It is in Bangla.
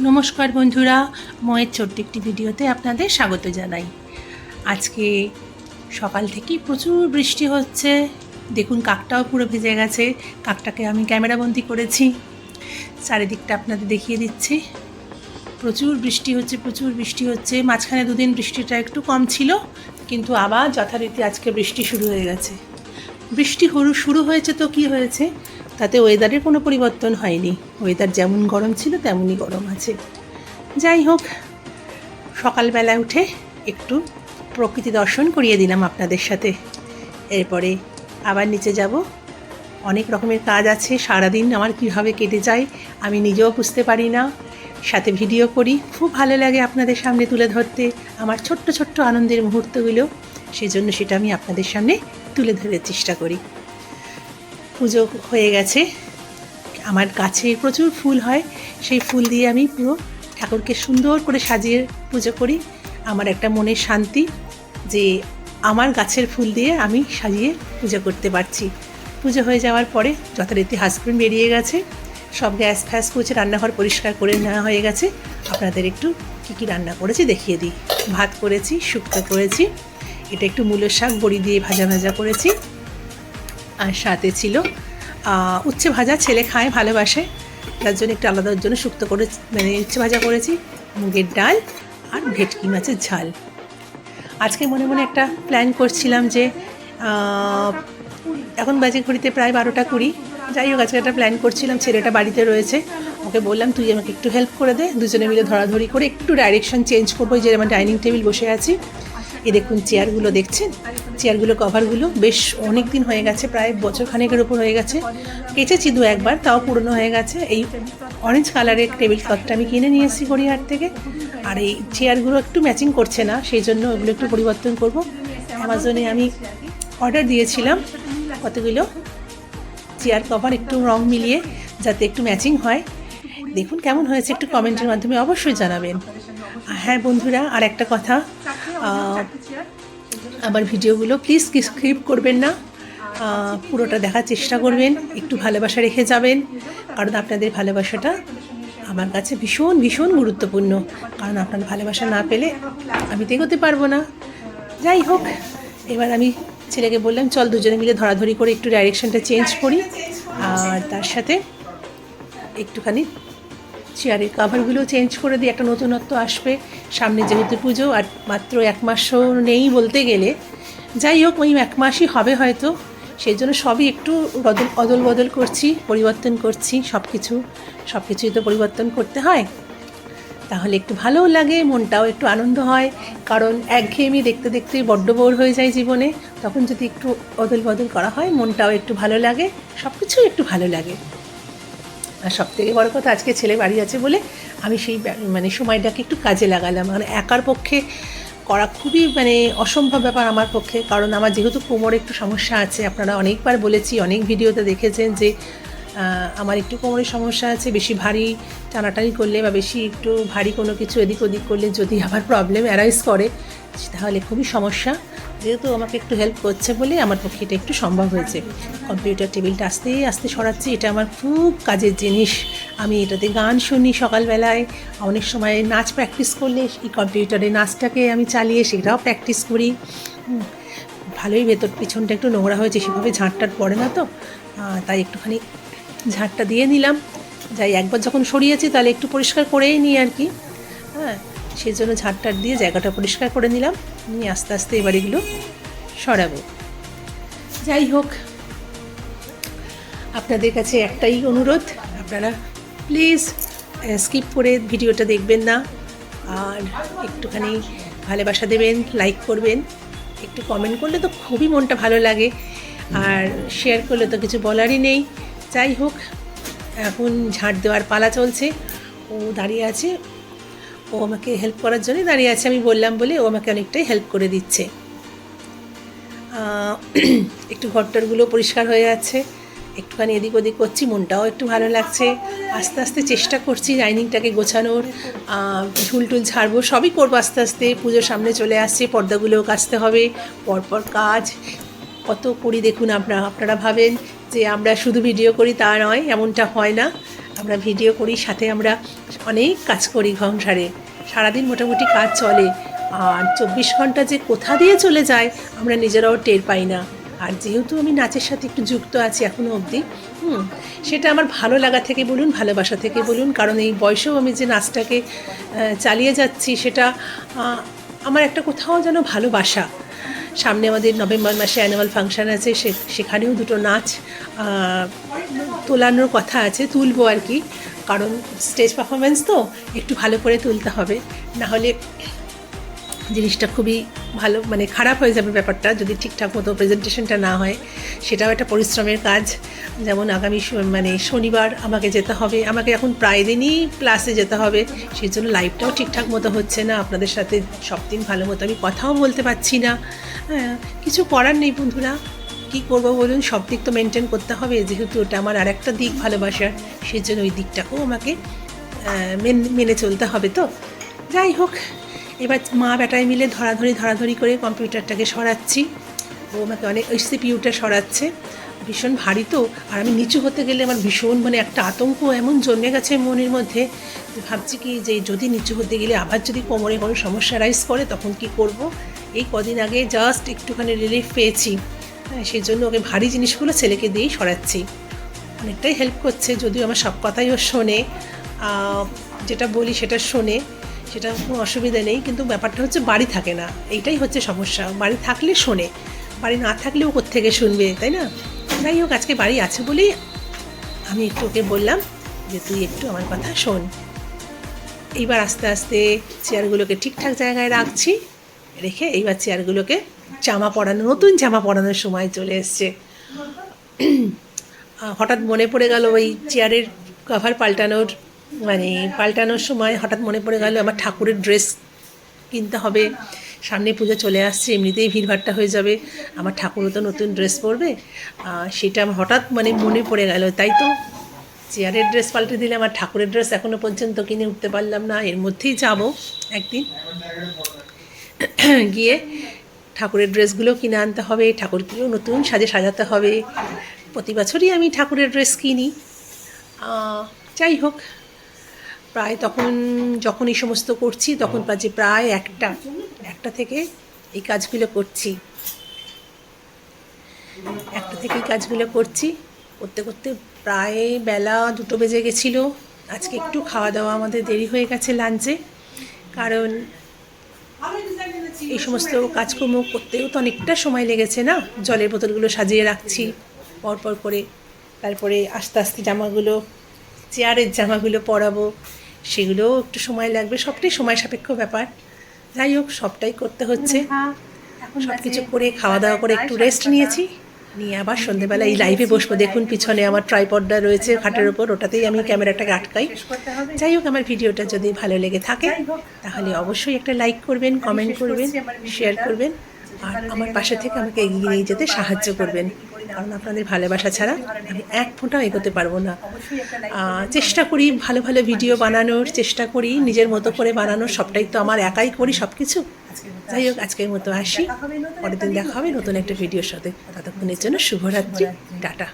নমস্কার বন্ধুরা, ময়ের ছোট্ট একটি ভিডিওতে আপনাদের স্বাগত জানাই। আজকে সকাল থেকেই প্রচুর বৃষ্টি হচ্ছে। দেখুন, কাকটাও পুরো ভিজে গেছে। কাকটাকে আমি ক্যামেরাবন্দি করেছি। চারিদিকটা আপনাদের দেখিয়ে দিচ্ছি। প্রচুর বৃষ্টি হচ্ছে, প্রচুর বৃষ্টি হচ্ছে। মাঝখানে দুদিন বৃষ্টিটা একটু কম ছিল, কিন্তু আবার যথারীতি আজকে বৃষ্টি শুরু হয়ে গেছে। বৃষ্টি হরু, শুরু হয়েছে তো কি হয়েছে? তাতে ওয়েদারের কোনো পরিবর্তন হয়নি। ওয়েদার যেমন গরম ছিল, তেমনই গরম আছে। যাই হোক, সকালবেলা উঠে একটু প্রকৃতি দর্শন করিয়ে দিলাম আপনাদের সাথে। এরপরে আবার নিচে যাব। অনেক রকমের কাজ আছে, সারাদিন আমার কীভাবে কেটে যায় আমি নিজেও বুঝতে পারি না। সাথে ভিডিও করি, খুব ভালো লাগে আপনাদের সামনে তুলে ধরতে। আমার ছোট্ট ছোট্ট আনন্দের মুহূর্তগুলো, সেজন্য সেটা আমি আপনাদের সামনে তুলে ধরার চেষ্টা করি। পুজো হয়ে গেছে। আমার গাছে প্রচুর ফুল হয়। সেই ফুল দিয়ে আমি পুরো ঠাকুরকে সুন্দর করে সাজিয়ে পুজো করি। আমার একটা মনের শান্তি যে আমার গাছের ফুল দিয়ে আমি সাজিয়ে পুজো করতে পারছি। পুজো হয়ে যাওয়ার পরে যথারীতি হাজব্যান্ড বেরিয়ে গেছে। সব গ্যাস ফ্যাস কুচে রান্নাঘর পরিষ্কার করে নেওয়া হয়ে গেছে। আপনাদের একটু কী কী রান্না করেছি দেখিয়ে দিই। ভাত করেছি, শুক্তো করেছি, এটা একটু মূলের শাক, বড়ি দিয়ে ভাজা ভাজা করেছি। আর সাথে ছিল উচ্ছে ভাজা ছেলে খায় ভালোবাসে। তার জন্য একটু আলাদার জন্য শুক্তো করে মানে উচ্ছে ভাজা করেছি, মুগের ডাল আর ভেটকি মাছের ঝাল। আজকে মনে মনে একটা প্ল্যান করছিলাম যে এখন বাজে ঘড়িতে প্রায় বারোটা কুড়ি। যাই হোক, আজকে একটা প্ল্যান করছিলাম, ছেলেটা বাড়িতে রয়েছে। ওকে বললাম, তুই আমাকে একটু হেল্প করে দে। দুজনে মিলে ধরাধরি করে একটু ডাইরেকশন চেঞ্জ করব যে আমার ডাইনিং টেবিল বসে আছি। এই দেখুন চেয়ারগুলো দেখছেন? চেয়ারগুলো, কভারগুলো বেশ অনেক দিন হয়ে গেছে, প্রায় বছর খানেকের উপর হয়ে গেছে। কেচেছি দু একবার, তাও পুরনো হয়ে গেছে। এই অরেঞ্জ কালারের টেবিল ক্লথটা আমি কিনে নিয়ে এসেছি গড়িয়াহাট থেকে। আর এই চেয়ারগুলো একটু ম্যাচিং করছে না, সেই জন্য ওগুলো একটু পরিবর্তন করব। অ্যামাজনে আমি অর্ডার দিয়েছিলাম কতগুলো? চেয়ার, কভার একটু রং মিলিয়ে যাতে একটু ম্যাচিং হয়। দেখুন কেমন হয়েছে, একটু কমেন্টের মাধ্যমে অবশ্যই জানাবেন। হ্যাঁ বন্ধুরা, আর একটা কথা। আমার ভিডিওগুলো প্লিজ স্ক্রিপ করবেন না। পুরোটা দেখার চেষ্টা করবেন, একটু ভালোবাসা রেখে যাবেন, কারণ আপনাদের ভালোবাসাটা আমার কাছে ভীষণ ভীষণ গুরুত্বপূর্ণ। কারণ আপনার ভালোবাসা না পেলে আমি তো এগোতে পারব না। যাই হোক, এবার আমি ছেলেকে বললাম, চল দুজনে মিলে ধরাধরি করে একটু ডাইরেকশনটা চেঞ্জ করি। আর তার সাথে একটুখানি চেয়ারের কাভারগুলো চেঞ্জ করে দিই। একটা নতুনত্ব আসবে, সামনে যেহেতু পুজো, আর মাত্র এক মাসও নেই বলতে গেলে। যাই হোক, ওই এক মাসই হবে হয়তো। সেই জন্য সবই একটু বদল অদল বদল করছি, পরিবর্তন করছি সব কিছু সব কিছুই তো পরিবর্তন করতে হয়। তাহলে একটু ভালোও লাগে, মনটাও একটু আনন্দ হয়। কারণ একঘেয়েমি দেখতে দেখতে বড্ড বোর হয়ে যায় জীবনে। তখন যদি একটু অদল বদল করা হয়, মনটাও একটু ভালো লাগে সব কিছুই একটু ভালো লাগে। আর সব থেকে বড় কথা আজকে ছেলে বাড়ি আছে বলে আমি সেই মানে সময়টাকে একটু কাজে লাগালাম। মানে একার পক্ষে করা খুবই মানে অসম্ভব ব্যাপার আমার পক্ষে। কারণ আমার যেহেতু কোমরে একটু সমস্যা আছে, আপনারা অনেকবার বলেছি, অনেক ভিডিওতে দেখেছেন যে আমার একটু কোমরের সমস্যা আছে, বেশি ভারী টানাটানি করলে বা বেশি একটু ভারী কোনো কিছু এদিক ওদিক করলে যদি আবার প্রবলেম অ্যারাইজ করে, তাহলে খুবই সমস্যা। যেহেতু আমাকে একটু হেল্প করছে বলে আমার পক্ষে এটা একটু সম্ভব হয়েছে। কম্পিউটার টেবিলটা আস্তে আস্তে সরাচ্ছি। এটা আমার খুব কাজের জিনিস। আমি এটাতে গান শুনি সকালবেলায়। অনেক সময় নাচ প্র্যাকটিস করলে এই কম্পিউটারে নাচটাকে আমি চালিয়ে সেটাও প্র্যাকটিস করি। ভালোই ভেতর পিছনটা একটু নোংরা হয়েছে, সেভাবে ঝাঁটটাট পড়ে না তো। তাই একটুখানি ঝাঁটটা দিয়ে নিলাম। যাই, একবার যখন সরিয়েছি তাহলে একটু পরিষ্কার করেই নিই আর কি। সেই জন্য ঝাঁটটাট দিয়ে জায়গাটা পরিষ্কার করে নিলাম। নিয়ে আস্তে আস্তে এবার এগুলো সরাবো। যাই হোক, আপনাদের কাছে একটাই অনুরোধ, আপনারা প্লিজ স্কিপ করে ভিডিওটা দেখবেন না। আর একটুখানি ভালোবাসা দেবেন লাইক করবেন। একটু কমেন্ট করলে তো খুবই মনটা ভালো লাগে। আর শেয়ার করলে তো কিছু বলারই নেই। যাই হোক, এখন ঝাঁট দেওয়ার পালা চলছে। ও দাঁড়িয়ে আছে। ও আমাকে হেল্প করার জন্যই দাঁড়িয়ে আছে আমি বললাম বলে ও আমাকে অনেকটাই হেল্প করে দিচ্ছে। একটু ঘরটরগুলো পরিষ্কার হয়ে যাচ্ছে একটুখানি এদিক ওদিক করছি মনটাও একটু ভালো লাগছে। আস্তে আস্তে চেষ্টা করছি ডাইনিংটাকে গোছানোর আহ, ঝুল টুল ছাড়বো সবই করব আস্তে আস্তে। পুজোর সামনে চলে আসছে পর্দাগুলোও কাচতে হবে পরপর কাজ। কত করি দেখুন আপনারা আপনারা ভাবেন যে আমরা শুধু ভিডিও করি তা নয় এমনটা হয় না। আমরা ভিডিও করি, সাথে আমরা অনেক কাজ করি সংসারে সারাদিন মোটামুটি কাজ চলে। আর চব্বিশ ঘণ্টা যে কোথা দিয়ে চলে যায়, আমরা নিজেরাও টের পাই না। আর যেহেতু আমি নাচের সাথে একটু যুক্ত আছি এখনও অবধি, হুম, সেটা আমার ভালো লাগা থেকে বলুন, ভালোবাসা থেকে বলুন, কারণ এই বয়সেও আমি যে নাচটাকে চালিয়ে যাচ্ছি, সেটা আমার একটা কোথাও যেন ভালোবাসা। সামনে আমাদের নভেম্বর মাসে অ্যানুয়াল ফাংশন আছে সেখানেও দুটো নাচ তোলানোর কথা আছে, তুলবো আর কি। কারণ স্টেজ পারফরমেন্স তো, একটু ভালো করে তুলতে হবে। না হলে জিনিসটা খুবই ভালো মানে খারাপ হয়ে যাবে ব্যাপারটা, যদি ঠিকঠাক মতো প্রেজেন্টেশনটা না হয়। সেটাও একটা পরিশ্রমের কাজ। যেমন আগামী মানে শনিবার আমাকে যেতে হবে। আমাকে এখন প্রায় দিনই ক্লাসে যেতে হবে। সেই জন্য লাইফটাও ঠিকঠাক মতো হচ্ছে না। আপনাদের সাথে সব দিন ভালো মতো আমি কথাও বলতে পারছি না। কিছু করার নেই বন্ধুরা। কী করব বলুন? সব দিক তো মেনটেন করতে হবে। যেহেতু ওটা আমার আর একটা দিক ভালোবাসার সেই জন্য ওই দিকটাকেও আমাকে মেন- চলতে হবে তো। যাই হোক, এবার মা বেটায় মিলে ধরাধরি ধরাধরি করে কম্পিউটারটাকে সরাচ্ছি। ও আমাকে অনেক ওই সিপিইউটা সরাচ্ছে। ভীষণ ভারী তো। আর আমি নিচু হতে গেলে আমার ভীষণ মানে একটা আতঙ্ক এমন জন্মে গেছে মনের মধ্যে। ভাবছি কি যে যদি নিচু হতে গেলে আবার যদি কোমরে কোনো সমস্যা রাইজ করে, তখন কি করব? এই কদিন আগে জাস্ট একটুখানি রিলিফ পেয়েছি। হ্যাঁ সেই জন্য ওকে ভারী জিনিসগুলো ছেলেকে দিয়েই সরাচ্ছি। অনেকটাই হেল্প করছে, যদিও আমার সব কথাই ও শোনে। যেটা বলি সেটা শোনে, সেটা কোনো অসুবিধা নেই, কিন্তু ব্যাপারটা হচ্ছে বাড়ি থাকে না। এইটাই হচ্ছে সমস্যা। বাড়ি থাকলে শোনে, বাড়ি না থাকলেও কোত্থেকে শুনবে, তাই না? যাই হোক, আজকে বাড়ি আছে বলেই আমি একটু ওকে বললাম যে, তুই একটু আমার কথা শোন। এইবার আস্তে আস্তে চেয়ারগুলোকে ঠিকঠাক জায়গায় রাখছি। রেখে এইবার চেয়ারগুলোকে জামা পরানো, নতুন জামা পরানোর সময় চলে এসছে। হঠাৎ মনে পড়ে গেল ওই চেয়ারের কভার পাল্টানোর মানে পাল্টানোর সময় হঠাৎ মনে পড়ে গেল আমার ঠাকুরের ড্রেস কিনতে হবে। সামনে পুজো চলে আসছে, এমনিতেই ভিড়ভাট্টা হয়ে যাবে। আমার ঠাকুরও তো নতুন ড্রেস পরবে। সেটা আমার হঠাৎ মানে মনে পড়ে গেল। তাই তো চেয়ারের ড্রেস পাল্টে দিলে, আমার ঠাকুরের ড্রেস এখনও পর্যন্ত কিনে উঠতে পারলাম না। এর মধ্যেই যাব একদিন। গিয়ে ঠাকুরের ড্রেসগুলো কিনে আনতে হবে, ঠাকুরকেও নতুন সাজে সাজাতে হবে। প্রতি বছরই আমি ঠাকুরের ড্রেস কিনি। যাই হোক, প্রায় তখন যখন এই সমস্ত করছি, তখন বাজে প্রায় একটা একটা থেকে এই কাজগুলো করছি। একটা থেকে এই কাজগুলো করছি। করতে করতে প্রায় বেলা দুটো বেজে গেছিল। আজকে একটু খাওয়া দাওয়া আমাদের দেরি হয়ে গেছে লাঞ্চে। কারণ এই সমস্ত কাজকর্ম করতেও তো অনেকটা সময় লেগেছে না? জলের বোতলগুলো সাজিয়ে রাখছি পরপর করে। তারপরে আস্তে আস্তে জামাগুলো চেয়ারের জামাগুলো পরাবো। সেগুলোও একটু সময় লাগবে সবটাই সময় সাপেক্ষ ব্যাপার। যাই হোক সবটাই করতে হচ্ছে। সব কিছু করে খাওয়া দাওয়া করে একটু রেস্ট নিয়েছি। নিয়ে আবার সন্ধেবেলা এই লাইভে বসবো। দেখুন, পিছনে আমার ট্রাইপডটা রয়েছে খাটের ওপর ওটাতেই আমি ক্যামেরাটাকে আটকাই। যাই হোক, আমার ভিডিওটা যদি ভালো লেগে থাকে, তাহলে অবশ্যই একটা লাইক করবেন কমেন্ট করবেন শেয়ার করবেন, আর আমার পাশে থেকে আমাকে এগিয়ে নিয়ে যেতে সাহায্য করবেন। কারণ আপনাদের ভালোবাসা ছাড়া আমি এক ফোঁটাও এগোতে পারব না। চেষ্টা করি ভালো ভালো ভিডিও বানানোর, চেষ্টা করি নিজের মতো করে বানানোর, সবটাই তো আমার একাই করি সব কিছু যাই হোক আজকের মতো আসি। পরের দিন দেখা হবে নতুন একটা ভিডিওর সাথে। ততক্ষণের জন্য শুভরাত্রি। টাটা।